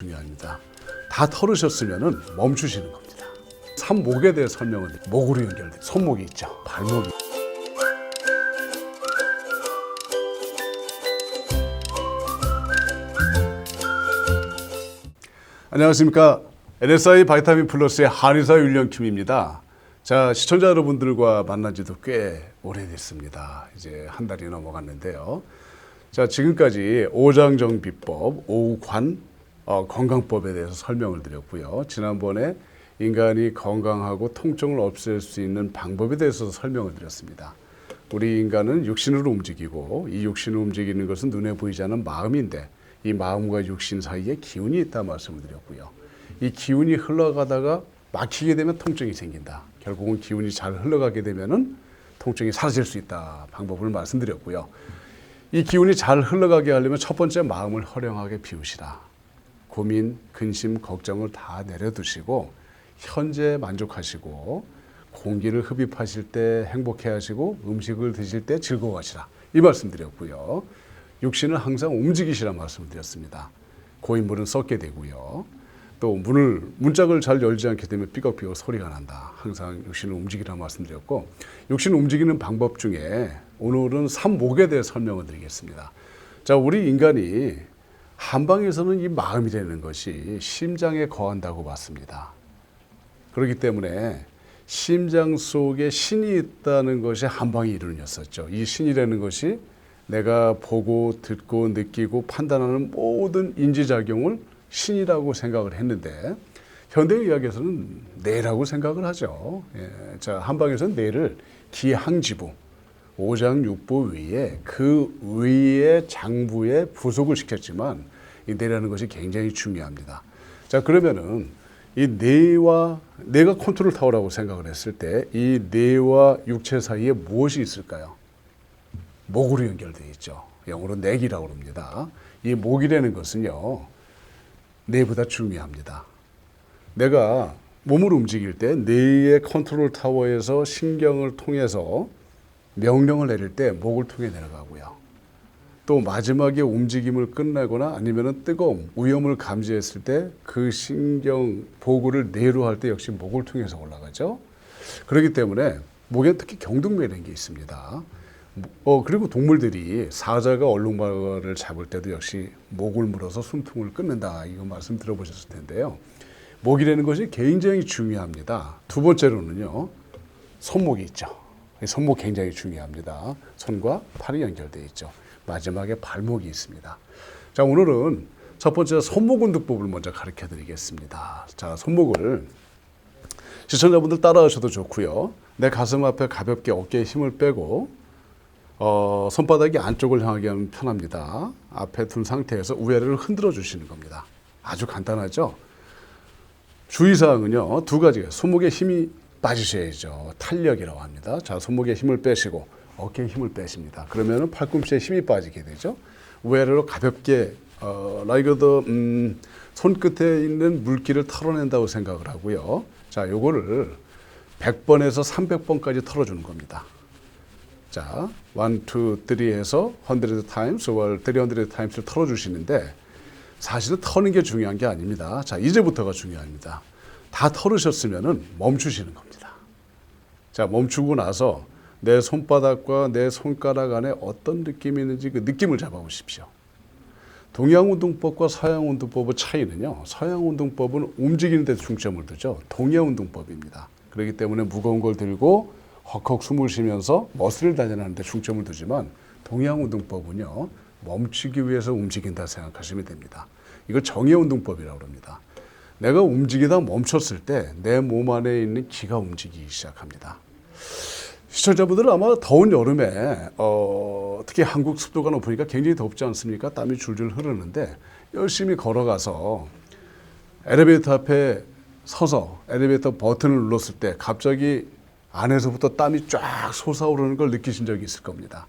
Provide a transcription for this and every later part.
중요합니다. 다 털으셨으면 멈추시는 겁니다. 삼목에 대해 드릴게요. 목으로 연결돼 손목이 있죠. 발목이. 안녕하십니까. NSI 바이타민 플러스의 한의사 윤령킴입니다. 자, 시청자 여러분들과 만난 지도 꽤 오래됐습니다. 이제 한 달이 넘어갔는데요. 자, 지금까지 오장정 비법, 오관 어, 건강법에 대해서 설명을 드렸고요. 지난번에 인간이 건강하고 통증을 없앨 수 있는 방법에 대해서 설명을 드렸습니다. 우리 인간은 육신으로 움직이고 이 육신을 움직이는 것은 눈에 보이지 않는 마음인데 이 마음과 육신 사이에 기운이 있다 말씀을 드렸고요. 이 기운이 흘러가다가 막히게 되면 통증이 생긴다. 결국은 기운이 잘 흘러가게 되면은 통증이 사라질 수 있다. 방법을 말씀드렸고요. 이 기운이 잘 흘러가게 하려면 첫 번째 마음을 허령하게 비우시라. 고민, 근심, 걱정을 다 내려두시고 현재 만족하시고 공기를 흡입하실 때 행복해 하시고 음식을 드실 때 즐거워하시라. 이 말씀 드렸고요. 육신을 항상 움직이시라 말씀을 드렸습니다. 고인물은 썩게 되고요. 또 문을 문짝을 잘 열지 않게 되면 삐걱삐걱 소리가 난다. 항상 육신을 움직이라 말씀드렸고 육신을 움직이는 방법 중에 오늘은 삼목에 대해 설명을 드리겠습니다. 자, 우리 인간이 한방에서는 이 마음이라는 것이 심장에 거한다고 봤습니다. 그렇기 때문에 심장 속에 신이 있다는 것이 한방의 이론이었었죠. 이 신이라는 것이 내가 보고 듣고 느끼고 판단하는 모든 인지작용을 신이라고 생각을 했는데 현대의학에서는 뇌라고 생각을 하죠. 예, 자 한방에서는 뇌를 기항지부 오장육부 위에 그 위에 장부에 부속을 시켰지만 이 뇌라는 것이 굉장히 중요합니다. 자 그러면은 이 뇌와 뇌가 컨트롤 타워라고 생각을 했을 때 이 뇌와 육체 사이에 무엇이 있을까요? 목으로 연결되어 있죠. 영어로 뇌기라고 합니다. 이 목이라는 것은요. 뇌보다 중요합니다. 내가 몸을 움직일 때 뇌의 컨트롤 타워에서 신경을 통해서 명령을 내릴 때 목을 통해 내려가고요. 또 마지막에 움직임을 끝내거나 아니면 뜨거움, 위험을 감지했을 때 그 신경 보고를 뇌로 할 때 역시 목을 통해서 올라가죠. 그렇기 때문에 목에 특히 경동맥이라는 게 있습니다. 어 그리고 동물들이 사자가 얼룩말을 잡을 때도 역시 목을 물어서 숨통을 끊는다 이거 말씀 들어보셨을 텐데요. 목이라는 것이 굉장히 중요합니다. 두 번째로는요 손목이 있죠. 이 손목 굉장히 중요합니다. 손과 팔이 연결되어 있죠. 마지막에 발목이 있습니다. 자 오늘은 첫 번째 손목 운동법을 먼저 가르쳐 드리겠습니다. 자 손목을 시청자분들 따라하셔도 좋고요. 내 가슴 앞에 가볍게 어깨에 힘을 빼고 어, 손바닥이 안쪽을 향하게 하면 편합니다. 앞에 둔 상태에서 우회를 흔들어 주시는 겁니다. 아주 간단하죠? 주의사항은요, 두 가지가 손목에 힘이 빠지셔야죠. 탄력이라고 합니다. 자, 손목에 힘을 빼시고 어깨에 힘을 빼십니다. 그러면 팔꿈치에 힘이 빠지게 되죠. 우회로 가볍게, 어, 라이거더, 음, 손끝에 있는 물기를 털어낸다고 생각을 하고요. 자, 요거를 100번에서 300번까지 털어주는 겁니다. 자, 1, 2, 3 해서 100 times or 300 times를 털어주시는데 사실은 터는 게 중요한 게 아닙니다. 자, 이제부터가 중요합니다. 다 털으셨으면 멈추시는 겁니다. 자, 멈추고 나서 내 손바닥과 내 손가락 안에 어떤 느낌이 있는지 그 느낌을 잡아보십시오. 동양운동법과 서양운동법의 차이는요. 서양운동법은 움직이는 데 중점을 두죠. 동양운동법입니다. 그렇기 때문에 무거운 걸 들고 헉헉 숨을 쉬면서 머슬을 단련하는 데 중점을 두지만 동양운동법은요. 멈추기 위해서 움직인다 생각하시면 됩니다. 이걸 정예운동법이라고 합니다. 내가 움직이다 멈췄을 때 내 몸 안에 있는 기가 움직이기 시작합니다. 시청자분들은 아마 더운 여름에 어, 특히 한국 습도가 높으니까 굉장히 덥지 않습니까? 땀이 줄줄 흐르는데 열심히 걸어가서 엘리베이터 앞에 서서 엘리베이터 버튼을 눌렀을 때 갑자기 안에서부터 땀이 쫙 솟아오르는 걸 느끼신 적이 있을 겁니다.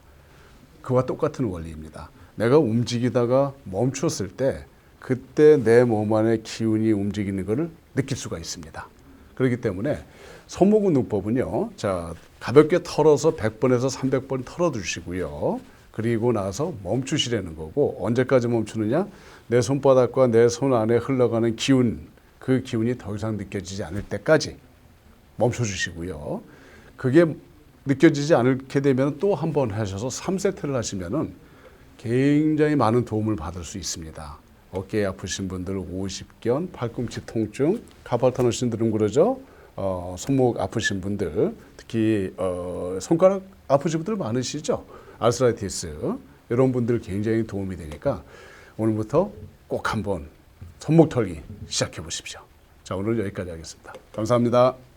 그와 똑같은 원리입니다. 내가 움직이다가 멈췄을 때 그때 내 몸 안에 기운이 움직이는 것을 느낄 수가 있습니다. 그렇기 때문에 손목 운동법은요. 자, 가볍게 털어서 100번에서 300번 털어 주시고요. 그리고 나서 멈추시라는 거고 언제까지 멈추느냐? 내 손바닥과 내 손 안에 흘러가는 기운 그 기운이 더 이상 느껴지지 않을 때까지 멈춰 주시고요. 그게 느껴지지 않게 되면 또 한 번 하셔서 3세트를 하시면은 굉장히 많은 도움을 받을 수 있습니다. 어깨 아프신 분들 오십견, 팔꿈치 통증, 카팔타노 신드롬 그러죠. 어, 손목 아프신 분들, 특히 어, 손가락 아프신 분들 많으시죠. 아스라이티스 이런 분들 굉장히 도움이 되니까 오늘부터 꼭 한번 손목 털기 시작해 보십시오. 자 오늘 여기까지 하겠습니다. 감사합니다.